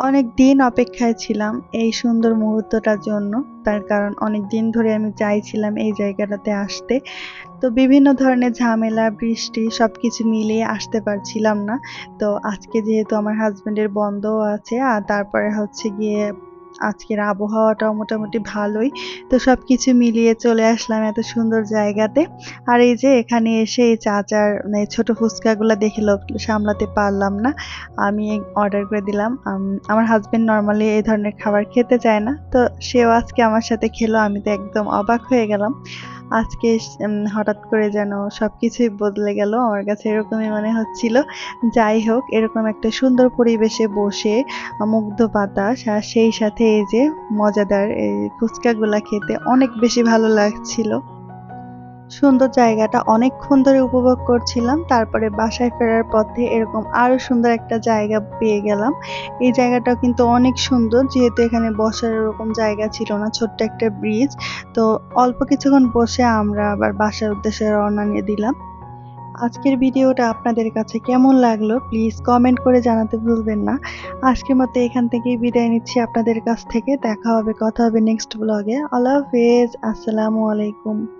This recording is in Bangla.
অনেক দিন অপেক্ষায় ছিলাম এই সুন্দর মুহূর্তটার জন্য। তার কারণ অনেক দিন ধরে আমি চাইছিলাম এই জায়গাটাতে আসতে। তো বিভিন্ন ধরনের ঝামেলা, বৃষ্টি সব কিছু মিলিয়ে আসতে পারছিলাম না। তো আজকে যেহেতু আমার হাজব্যান্ডের বন্ধও আছে, আর তারপরে হচ্ছে গিয়ে আজকের আবহাওয়াটাও মোটামুটি ভালোই। তো সব কিছু মিলিয়ে চলে আসলাম এত সুন্দর জায়গাতে। আর এই যে এখানে এসে এই চাচার মানে ছোটো ফুচকাগুলো দেখে সামলাতে পারলাম না। আমি অর্ডার করে দিলাম। আমার হাজব্যান্ড নর্মালি এই ধরনের খাবার খেতে চায় না। তো সেও আজকে আমার সাথে খেলো, আমি তো একদম অবাক হয়ে গেলাম। আজকে হঠাৎ করে যেন সব কিছুই বদলে গেল। আমার কাছে এরকমই মনে হচ্ছিল। যাই হোক, এরকম একটা সুন্দর পরিবেশে বসে মুগ্ধ বাতাস আর সেই সাথে এই যে মজাদার এই ফুচকাগুলা খেতে অনেক বেশি ভালো লাগছিল। সুন্দর জায়গাটা অনেকক্ষণ ধরে উপভোগ করছিলাম, তারপরে বাসায় ফেরার পথে এরকম আরও সুন্দর একটা জায়গা পেয়ে গেলাম। এই জায়গাটাও কিন্তু অনেক সুন্দর, যেহেতু এখানে বসার এরকম জায়গা ছিল না, ছোট্ট একটা ব্রিজ তো অল্প কিছুক্ষণ বসে আমরা আবার বাসার উদ্দেশ্যে রওনা নিয়ে দিলাম। আজকের ভিডিওটা আপনাদের কাছে কেমন লাগল প্লিজ কমেন্ট করে জানাতে ভুলবেন না। আজকের মতো এখান থেকেই বিদায় নিচ্ছি আপনাদের কাছ থেকে, দেখা হবে, কথা হবে নেক্সট ব্লগে আল্লাহ হাফেজ, আসসালামু আলাইকুম।